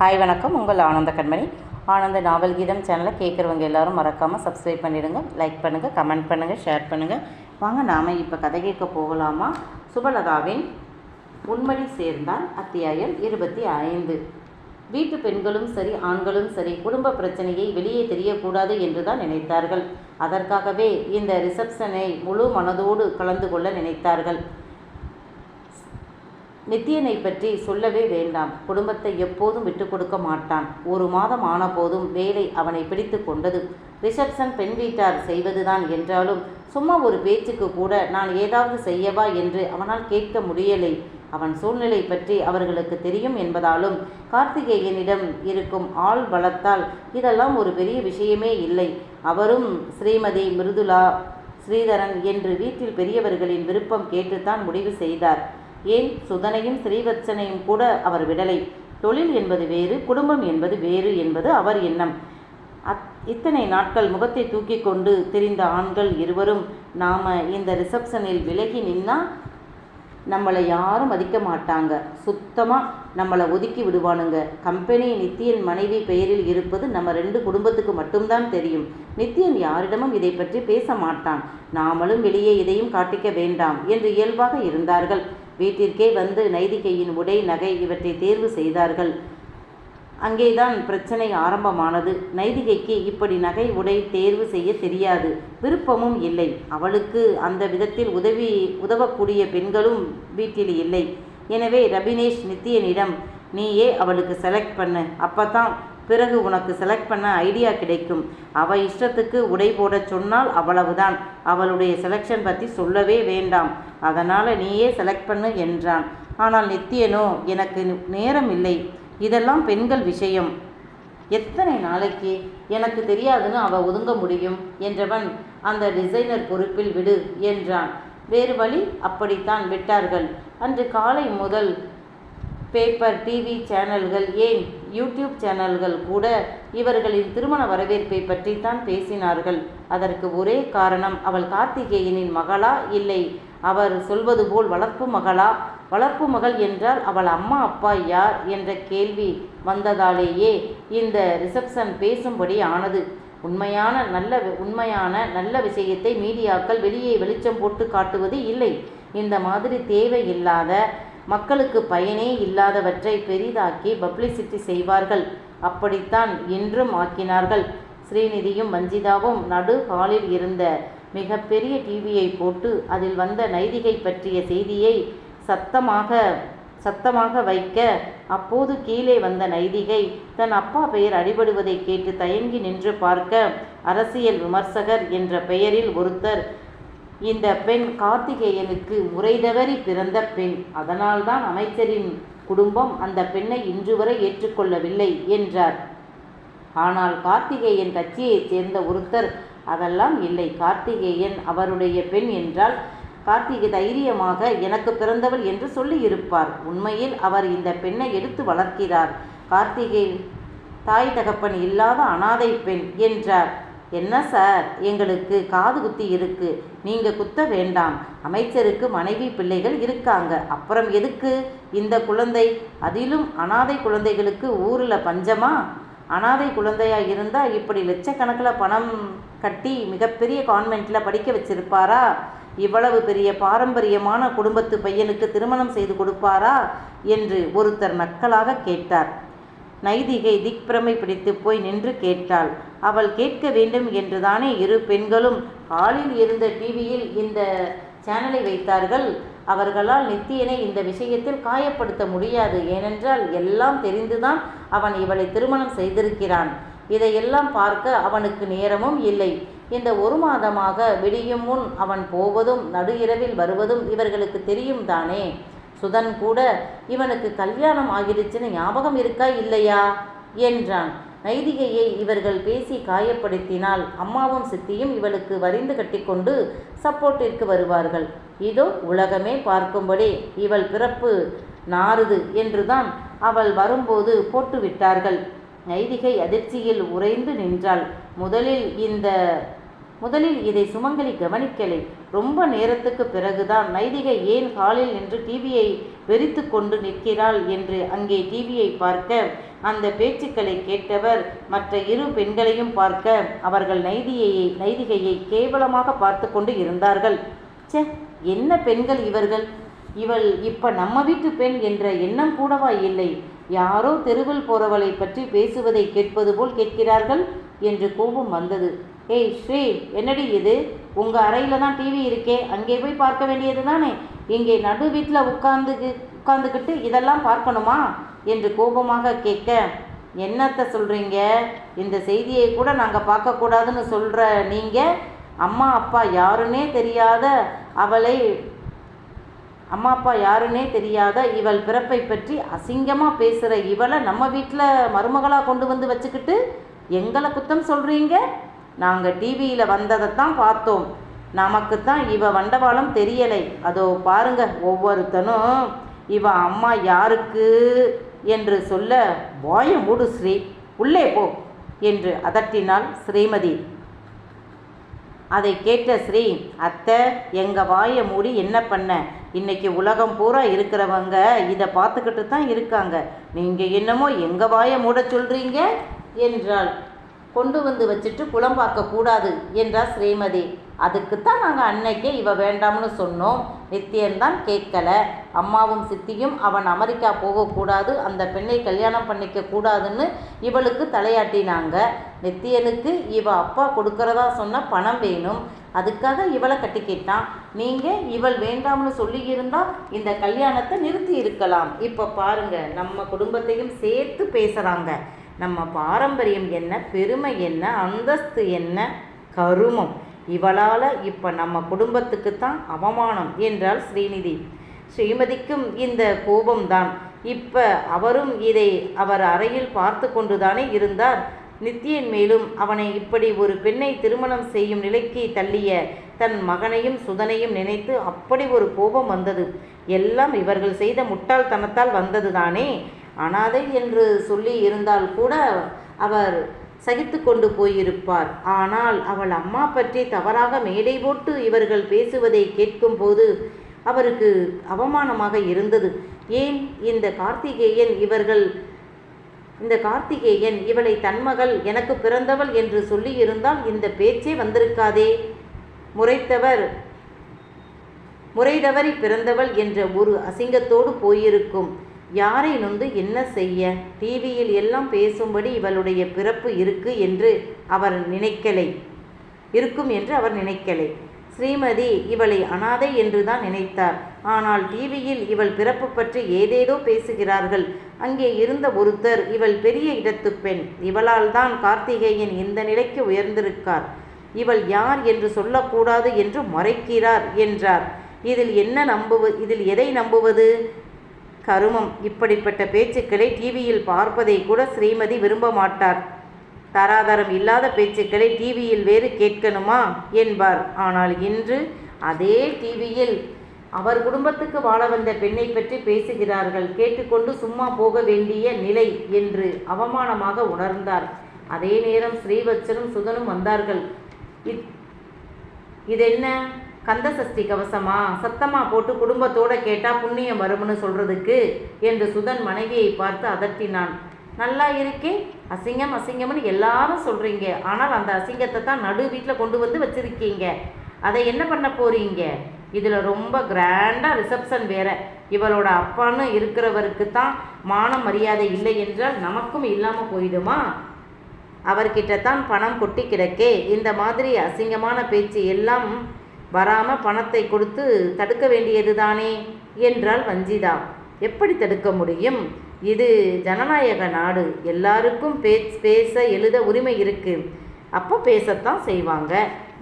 Hi வணக்கம். உங்கள் ஆனந்த கண்மணி. ஆனந்த நாவல் கீதம் சேனலை கேட்குறவங்க எல்லாரும் மறக்காமல் சப்ஸ்கிரைப் பண்ணிடுங்க லைக் பண்ணுங்கள் கமெண்ட் பண்ணுங்கள் ஷேர் பண்ணுங்கள் வாங்க நாம் இப்போ கதை கேட்க போகலாமா? சுபலதாவின் உண்மடி சேர்ந்தால் அத்தியாயம் இருபத்தி ஐந்து. வீட்டு பெண்களும் சரி ஆண்களும் சரி குடும்ப பிரச்சனையை வெளியே தெரியக்கூடாது என்று தான் நினைத்தார்கள். அதற்காகவே இந்த ரிசப்ஷனை முழு மனதோடு கலந்து கொள்ள நினைத்தார்கள். நித்தியனை பற்றி சொல்லவே வேண்டாம். குடும்பத்தை எப்போதும் விட்டு கொடுக்க மாட்டான். ஒரு மாதம் ஆனபோதும் வேலை அவனை பிடித்து கொண்டது. ரிசப்ஷன் பெண் வீட்டார் செய்வதுதான் என்றாலும் சும்மா ஒரு பேச்சுக்கு கூட நான் ஏதாவது செய்யவா என்று அவனால் கேட்க முடியலை. அவன் சூழ்நிலை பற்றி அவர்களுக்கு தெரியும் என்பதாலும் கார்த்திகேயனிடம் இருக்கும் ஆள் பலத்தால் இதெல்லாம் ஒரு பெரிய விஷயமே இல்லை. அவரும் ஸ்ரீமதி மிருதுலா ஸ்ரீதரன் என்று வீட்டில் பெரியவர்களின் விருப்பம் கேட்டுத்தான் முடிவு செய்தார். ஏன் சுதனையும் ஸ்ரீவத்சனையும் கூட அவர் விடலை? தொழில் என்பது வேறு குடும்பம் என்பது வேறு என்பது அவர் எண்ணம். அத் இத்தனை நாட்கள் முகத்தை தூக்கி கொண்டு திரிந்த ஆண்கள் இருவரும் நாம் இந்த ரிசப்ஷனில் விலகி நின்னா நம்மளை யாரும் மதிக்க மாட்டாங்க. சுத்தமாக நம்மளை ஒதுக்கி விடுவானுங்க. கம்பெனி நித்தியன் மனைவி பெயரில் இருப்பது நம்ம ரெண்டு குடும்பத்துக்கு மட்டும்தான் தெரியும். நித்தியன் யாரிடமும் இதை பற்றி பேச மாட்டான். நாமளும் வெளியே இதையும் காட்டிக்க வேண்டாம் என்று இயல்பாக இருந்தார்கள். வீட்டிற்கே வந்து நைதிகையின் உடை நகை இவற்றை தேர்வு செய்தார்கள். அங்கேதான் பிரச்சனை ஆரம்பமானது. நைதிகைக்கு இப்படி நகை உடை தேர்வு செய்ய தெரியாது. விருப்பமும் இல்லை. அவளுக்கு அந்த விதத்தில் உதவி உதவக்கூடிய பெண்களும் வீட்டில் இல்லை. எனவே ரபினேஷ் நித்தியனிடம் நீயே அவளுக்கு செலக்ட் பண்ணு. அப்போ தான் பிறகு உனக்கு செலக்ட் பண்ண ஐடியா கிடைக்கும். அவ இஷ்டத்துக்கு உடை போடச் சொன்னால் அவ்வளவுதான். அவளுடைய செலெக்ஷன் பற்றி சொல்லவே வேண்டாம். அதனால் நீயே செலக்ட் பண்ணு என்றான். ஆனால் நித்தியனோ எனக்கு நேரம் இல்லை. இதெல்லாம் பெண்கள் விஷயம். எத்தனை நாளைக்கு? எனக்கு தெரியாதுன்னு அவ ஒதுங்க முடியும். என்றவன் அந்த டிசைனர் பொறுப்பில் விடு என்றான். வேறு வழி? அப்படித்தான் விட்டார்கள். அன்று காலை முதல் பேப்பர் டிவி சேனல்கள் ஏன் யூடியூப் சேனல்கள் கூட இவர்களின் திருமண வரவேற்பை தான் பேசினார்கள். அதற்கு ஒரே காரணம் அவள் கார்த்திகேயனின் மகளா இல்லை. அவர் சொல்வது போல் வளர்ப்பு மகளா? வளர்ப்பு மகள் என்றால் அவள் அம்மா அப்பா யார் என்ற கேள்வி வந்ததாலேயே இந்த ரிசப்ஷன் பேசும்படி ஆனது. உண்மையான நல்ல உண்மையான நல்ல விஷயத்தை மீடியாக்கள் வெளியே வெளிச்சம் போட்டு காட்டுவது இல்லை. இந்த மாதிரி தேவையில்லாத மக்களுக்கு பயனே இல்லாதவற்றை பெரிதாக்கி பப்ளிசிட்டி செய்வார்கள். அப்படித்தான் இன்றும் ஆக்கினார்கள். ஸ்ரீநிதியும் வஞ்சிதாவும் நடு ஹாலில் இருந்த மிகப்பெரிய டிவியை போட்டு அதில் வந்த நைதிகை பற்றிய செய்தியை சத்தமாக சத்தமாக வைக்க அப்போது கீழே வந்த நைதிகை தன் அப்பா பெயர் அடிபடுவதை கேட்டு தயங்கி நின்று பார்க்க அரசியல் விமர்சகர் என்ற பெயரில் ஒருத்தர் இந்த பெண் கார்த்திகேயனுக்கு முறைதவறி பிறந்த பெண். அதனால்தான் அமைச்சரின் குடும்பம் அந்த பெண்ணை இன்று வரை ஏற்றுக்கொள்ளவில்லை என்றார். ஆனால் கார்த்திகேயன் கட்சியைச் சேர்ந்த ஒருத்தர் அதெல்லாம் இல்லை. கார்த்திகேயன் அவருடைய பெண் என்றால் கார்த்திகை தைரியமாக எனக்கு பிறந்தவள் என்று சொல்லியிருப்பார். உண்மையில் அவர் இந்த பெண்ணை எடுத்து வளர்க்கிறார். கார்த்திகை தாய் தகப்பன் இல்லாத அனாதை பெண் என்றார். என்ன சார்? எங்களுக்கு காது குத்தி இருக்கு. நீங்க குத்த வேண்டாம். அமைச்சருக்கு மனைவி பிள்ளைகள் இருக்காங்க. அப்புறம் எதுக்கு? இந்த குழந்தை அதிலும் அனாதை குழந்தைகளுக்கு ஊரில் பஞ்சமா? அனாதை குழந்தையா இருந்தால் இப்படி லட்சக்கணக்கில் பணம் கட்டி மிகப்பெரிய கான்வெண்ட்டில் படிக்க வச்சிருப்பாரா? இவ்வளவு பெரிய பாரம்பரியமான குடும்பத்து பையனுக்கு திருமணம் செய்து கொடுப்பாரா? என்று ஒருத்தர் நக்கலாக கேட்டார். நைதிகை திக்பிரமை பிடித்து போய் நின்று கேட்டாள். அவள் கேட்க வேண்டும் என்றுதானே இரு பெண்களும் ஹாலில் இருந்த டிவியில் இந்த சேனலை வைத்தார்கள்? அவர்களால் நித்தியனை இந்த விஷயத்தில் காயப்படுத்த முடியாது. ஏனென்றால் எல்லாம் தெரிந்துதான் அவன் இவளை திருமணம் செய்திருக்கிறான். இதையெல்லாம் பார்க்க அவனுக்கு நேரமும் இல்லை. இந்த ஒரு மாதமாக விடியும் முன் அவன் போவதும் நடு இரவில் வருவதும் இவர்களுக்கு தெரியும் தானே? சுதன் கூட இவனுக்கு கல்யாணம் ஆகிடுச்சுன்னு ஞாபகம் இருக்கா இல்லையா? என்றான். நைதிகையை இவர்கள் பேசி காயப்படுத்தினால் அம்மாவும் சித்தியும் இவளுக்கு வரிந்து கட்டிக்கொண்டு சப்போர்ட்டிற்கு வருவார்கள். இதோ உலகமே பார்க்கும்படி இவள் பிறப்பு நாறுது என்றுதான் அவள் வரும்போது போட்டு விட்டார்கள் நைதிகை அதிர்ச்சியில் உறைந்து நின்றாள். முதலில் இந்த முதலில் இதை சுமங்கலி கவனிக்கலை. ரொம்ப நேரத்துக்கு பிறகுதான் நைதிகை ஏன் ஹாலில் நின்று டிவியை வெறித்து கொண்டு நிற்கிறாள் என்று அங்கே டிவியை பார்க்க அந்த பேச்சுக்களை கேட்டவர் மற்ற இரு பெண்களையும் பார்க்க அவர்கள் நைதியையை நைதிகையை கேவலமாக பார்த்து கொண்டு இருந்தார்கள். ச்சே என்ன பெண்கள் இவர்கள்? இவள் இப்ப நம்ம வீட்டு பெண் என்ற எண்ணம் கூடவா இல்லை? யாரோ தெருவில் போறவளை பற்றி பேசுவதை கேட்பது போல் கேட்கிறார்கள்? என்று கோபம் வந்தது. ஏய் ஸ்ரீ என்னடி இது? உங்கள் அறையில் தான் டிவி இருக்கே. அங்கே போய் பார்க்க வேண்டியது தானே? இங்கே நடு வீட்டில் உட்காந்து உட்காந்துக்கிட்டு இதெல்லாம் பார்க்கணுமா? என்று கோபமாக கேட்க என்னத்த சொல்கிறீங்க இந்த செய்தியை கூட நாங்கள் பார்க்கக்கூடாதுன்னு சொல்கிற நீங்கள் அம்மா அப்பா யாருன்னே தெரியாத அவளை அம்மா அப்பா யாருன்னே தெரியாத இவள் பிறப்பை பற்றி அசிங்கமாக பேசுகிற இவளை நம்ம வீட்டில் மருமகளாக கொண்டு வந்து வச்சுக்கிட்டு எங்களை குத்தம் சொல்கிறீங்க நாங்கள் டிவியில் வந்ததை தான் பார்த்தோம். நமக்கு தான் இவ வண்டவாளம் தெரியலை. அதோ பாருங்க ஒவ்வொருத்தனும் இவ அம்மா யாருக்கு என்று சொல்ல வாய மூடு ஸ்ரீ உள்ளே போ என்று அதட்டினாள் ஸ்ரீமதி. அதை கேட்ட ஸ்ரீ அத்தை எங்கள் வாயை மூடி என்ன பண்ண? இன்னைக்கு உலகம் பூரா இருக்கிறவங்க இதை பார்த்துக்கிட்டு தான் இருக்காங்க. நீங்கள் என்னமோ எங்கள் வாயை மூட சொல்கிறீங்க என்றாள். கொண்டு வந்து வச்சுட்டு புலம்பாக்க கூடாது என்றார் ஸ்ரீமதி. அதுக்குத்தான் நாங்கள் அன்னைக்கே இவ வேண்டாம்னு சொன்னோம். நித்தியன்தான் கேட்கல. அம்மாவும் சித்தியும் அவன் அமெரிக்கா போகக்கூடாது அந்த பெண்ணை கல்யாணம் பண்ணிக்க கூடாதுன்னு இவளுக்கு தலையாட்டினாங்க. நித்தியனுக்கு இவ அப்பா கொடுக்கறதா சொன்ன பணம் வேணும். அதுக்காக இவளை கட்டிக்கிட்டான் நீங்கள் இவள் வேண்டாம்னு சொல்லியிருந்தால் இந்த கல்யாணத்தை நிறுத்தி இருக்கலாம். இப்போ பாருங்க நம்ம குடும்பத்தையும் சேர்த்து பேசுகிறாங்க நம்ம பாரம்பரியம் என்ன பெருமை என்ன அந்தஸ்து என்ன கருமம். இவளால் இப்போ நம்ம குடும்பத்துக்கு தான் அவமானம் என்றாள் ஸ்ரீநிதி. ஸ்ரீமதிக்கும் இந்த கோபம்தான். இப்போ அவரும் இதை அவர் அறையில் பார்த்து கொண்டுதானே இருந்தார். நித்யன் மேலும் அவனை இப்படி ஒரு பெண்ணை திருமணம் செய்யும் நிலைக்கு தள்ளிய தன் மகனையும் சுதனையும் நினைத்து அப்படி ஒரு கோபம் வந்தது. எல்லாம் இவர்கள் செய்த முட்டாள்தனத்தால் வந்தது தானே அனாதை என்று சொல்லி இருந்தால் கூட அவர் சகித்து கொண்டு போயிருப்பார். ஆனால் அவள் அம்மா பற்றி தவறாக மேடை போட்டு இவர்கள் பேசுவதை கேட்கும்போது அவருக்கு அவமானமாக இருந்தது. ஏன்? இந்த கார்த்திகேயன் இவர்கள் இந்த கார்த்திகேயன் இவளை தன்மகள் எனக்கு பிறந்தவள் என்று சொல்லியிருந்தால் இந்த பேச்சே வந்திருக்காதே. முறைத்தவர் முறைதவறி பிறந்தவள் என்ற ஒரு அசிங்கத்தோடு போயிருக்கும். யாரை நொந்து என்ன செய்ய? டிவியில் எல்லாம் பேசும்படி இவளுடைய பிறப்பு இருக்கு என்று அவர் நினைக்கலை. இருக்கும் என்று அவர் நினைக்கலை. ஸ்ரீமதி இவளை அனாதை என்று தான் நினைத்தார். ஆனால் டிவியில் இவள் பிறப்பு பற்றி ஏதேதோ பேசுகிறார்கள். அங்கே இருந்த ஒருத்தர் இவள் பெரிய இடத்து பெண். இவளால் தான் கார்த்திகேயன் இந்த நிலைக்கு உயர்ந்திருக்கார். இவள் யார் என்று சொல்லக்கூடாது என்று மறைக்கிறார் என்றார். இதில் என்ன நம்புவது இதில் எதை நம்புவது? கருமம். இப்படிப்பட்ட பேச்சுக்களை டிவியில் பார்ப்பதை கூட ஸ்ரீமதி விரும்ப மாட்டார். தராதரம் இல்லாத பேச்சுக்களை டிவியில் வேறு கேட்கணுமா? என்பார். ஆனால் இன்று அதே டிவியில் அவர் குடும்பத்துக்கு வாழ வந்த பெண்ணை பற்றி பேசுகிறார்கள். கேட்டுக்கொண்டு சும்மா போக வேண்டிய நிலை என்று அவமானமாக உணர்ந்தார். அதே நேரம் ஸ்ரீவத்சனும் சுதனும் வந்தார்கள். இத்- இதென்ன? கந்த சஷ்டி கவசமா? சத்தமா போட்டு குடும்பத்தோட கேட்டா புண்ணியம் வரும்னு சொல்றதுக்கு என்று சுதன் மனைவியை பார்த்து அதட்டினான். நல்லா இருக்கே அசிங்கம் அசிங்கம்னு எல்லாரும் சொல்றீங்க. ஆனால் அந்த அசிங்கத்தை தான் நடு வீட்டில் கொண்டு வந்து வச்சிருக்கீங்க. அதை என்ன பண்ண போறீங்க? இதில் ரொம்ப கிராண்டாக ரிசப்ஷன் வேற. இவளோட அப்பான்னு இருக்கிறவருக்கு தான் மான மரியாதை இல்லை என்றால் நமக்கும் இல்லாமல் போயிடுமா? அவர்கிட்ட தான் பணம் கொட்டி கிடக்கே. இந்த மாதிரி அசிங்கமான பேச்சு எல்லாம் வராமல் பணத்தை கொடுத்து தடுக்க வேண்டியது தானே என்றாள் வஞ்சிதா. எப்படி தடுக்க முடியும்? இது ஜனநாயக நாடு. எல்லாருக்கும் பேச் பேச எழுத உரிமை இருக்குது அப்போ பேசத்தான் செய்வாங்க.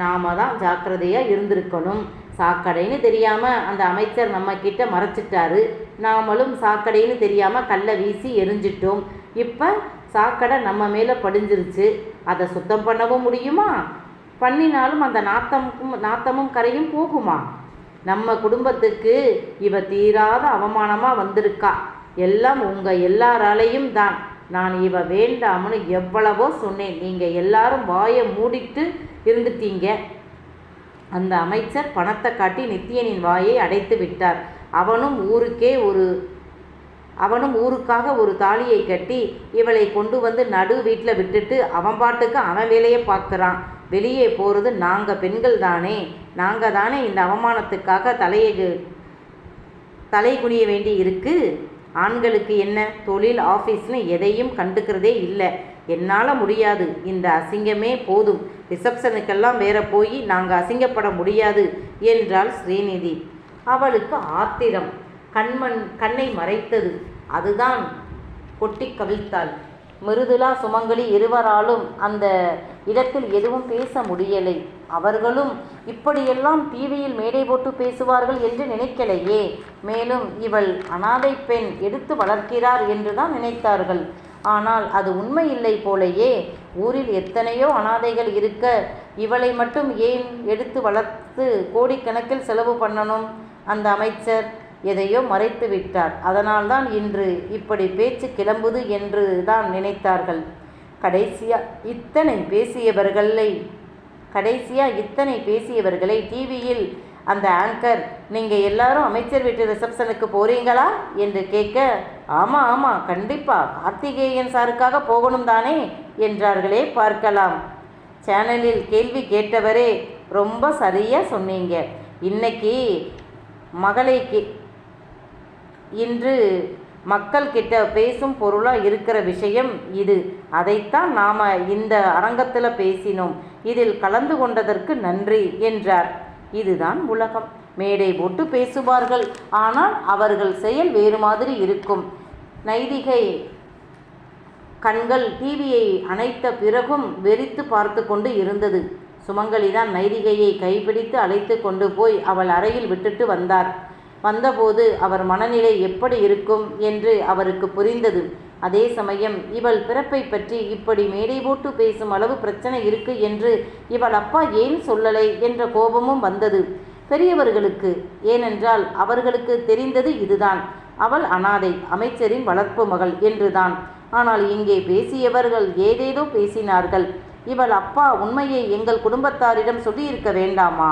நாம தான் ஜாக்கிரதையாக இருந்திருக்கணும். சாக்கடைன்னு தெரியாமல் அந்த அமைச்சர் நம்ம கிட்ட மறைச்சிட்டாரு. நாமளும் சாக்கடைன்னு தெரியாமல் கல்லை வீசி எரிஞ்சிட்டோம். இப்போ சாக்கடை நம்ம மேலே படிஞ்சிருச்சு. அதை சுத்தம் பண்ணவும் முடியுமா? பண்ணினாலும் அந்த நாத்தமும் நாத்தமும் கரையும் போகுமா? நம்ம குடும்பத்துக்கு இவ தீராத அவமானமாக வந்திருக்கா. எல்லாம் உங்கள் எல்லாராலையும் தான். நான் இவ வேண்டாம்னு எவ்வளவோ சொன்னேன். நீங்கள் எல்லாரும் வாயை மூடிட்டு இருந்துட்டீங்க. அந்த அமைச்சர் பணத்தை காட்டி நித்தியனின் வாயை அடைத்து விட்டார். அவனும் ஊருக்கே ஒரு அவனும் ஊருக்காக ஒரு தாலியை கட்டி இவளை கொண்டு வந்து நடு வீட்டில் விட்டுட்டு அவன் பாட்டுக்கு அவன் வேலையை பார்க்குறான். வெளியே போகிறது நாங்கள் பெண்கள் தானே? நாங்கள் தானே இந்த அவமானத்துக்காக தலையை தலை குனிய வேண்டி இருக்குது ஆண்களுக்கு என்ன? தொழில் ஆஃபீஸ்னு எதையும் கண்டுக்கிறதே இல்லை. என்னால் முடியாது. இந்த அசிங்கமே போதும். ரிசப்ஷனுக்கெல்லாம் வேற போய் நாங்கள் அசிங்கப்பட முடியாது என்றாள் ஸ்ரீநிதி. அவளுக்கு ஆத்திரம். கண்மண் கண்ணை மறைத்தது. அதுதான் கொட்டி கவிழ்த்தாள். மிருதுலா சுமங்கலி இருவராலும் அந்த இடத்தில் எதுவும் பேச முடியலை. அவர்களும் இப்படியெல்லாம் டிவியில் மேடை போட்டு பேசுவார்கள் என்று நினைக்கலையே. மேலும் இவள் அனாதை பெண் எடுத்து வளர்க்கிறார் என்றுதான் நினைத்தார்கள். ஆனால் அது உண்மை இல்லை போலையே. ஊரில் எத்தனையோ அனாதைகள் இருக்க இவளை மட்டும் ஏன் எடுத்து வளர்த்து கோடிக்கணக்கில் செலவு பண்ணணும்? அந்த அமைச்சர் எதையோ மறைத்து விட்டார் அதனால்தான் இன்று இப்படி பேச்சு கிளம்புது என்று தான் நினைத்தார்கள். கடைசியாக இத்தனை பேசியவர்களை கடைசியாக இத்தனை பேசியவர்களை டிவியில் அந்த ஆங்கர் நீங்கள் எல்லாரும் அமைச்சர் வீட்டு ரிசப்ஷனுக்கு போகிறீங்களா என்று கேட்க ஆமாம் ஆமாம் கண்டிப்பாக கார்த்திகேயன் சாருக்காக போகணும் தானே? என்றார்களே பார்க்கலாம். சேனலில் கேள்வி கேட்டவரே ரொம்ப சரியாக சொன்னீங்க. இன்னைக்கு மகளை கே இன்று மக்கள் கிட்ட பேசும் பொருளாக இருக்கிற விஷயம் இது. அதைத்தான் நாம் இந்த அரங்கத்தில் பேசினோம். இதில் கலந்து கொண்டதற்கு நன்றி என்றார். இதுதான் உலகம். மேடை போட்டு பேசுவார்கள். ஆனால் அவர்கள் செயல் வேறு மாதிரி இருக்கும். நைதிகை கண்கள் டிவியை அணைத்த பிறகும் வெறித்து பார்த்து கொண்டு இருந்தது. சுமங்கலிதான் நைதிகையை கைப்பிடித்து அழைத்து கொண்டு போய் அவள் அறையில் விட்டுட்டு வந்தார். வந்தபோது அவர் மனநிலை எப்படி இருக்கும் என்று அவருக்கு புரிந்தது. அதே சமயம் இவள் பிறப்பை பற்றி இப்படி மேடை போட்டு பேசும் அளவு பிரச்சனை இருக்கு என்று இவள் அப்பா ஏன் சொல்லலை என்ற கோபமும் வந்தது. பெரியவர்களுக்கு ஏனென்றால் அவர்களுக்கு தெரிந்தது இதுதான். அவள் அனாதை அமைச்சரின் வளர்ப்பு மகள் என்றுதான். ஆனால் இங்கே பேசியவர்கள் ஏதேதோ பேசினார்கள். இவள் அப்பா உண்மையை எங்கள் குடும்பத்தாரிடம் சொல்லியிருக்க வேண்டாமா?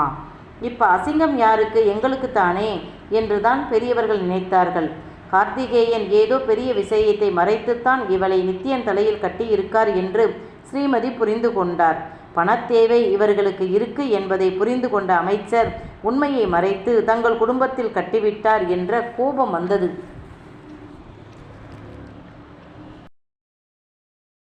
இப்போ அசிங்கம் யாருக்கு? எங்களுக்குத்தானே என்றுதான் பெரியவர்கள் நினைத்தார்கள். கார்த்திகேயன் ஏதோ பெரிய விஷயத்தை மறைத்துத்தான் இவளை நித்தியன் தலையில் கட்டியிருக்கார் என்று ஸ்ரீமதி புரிந்து கொண்டார். பணத்தேவை இவர்களுக்கு இருக்கு என்பதை புரிந்து கொண்ட அமைச்சர் உண்மையை மறைத்து தங்கள் குடும்பத்தில் கட்டிவிட்டார் என்ற கோபம் வந்தது.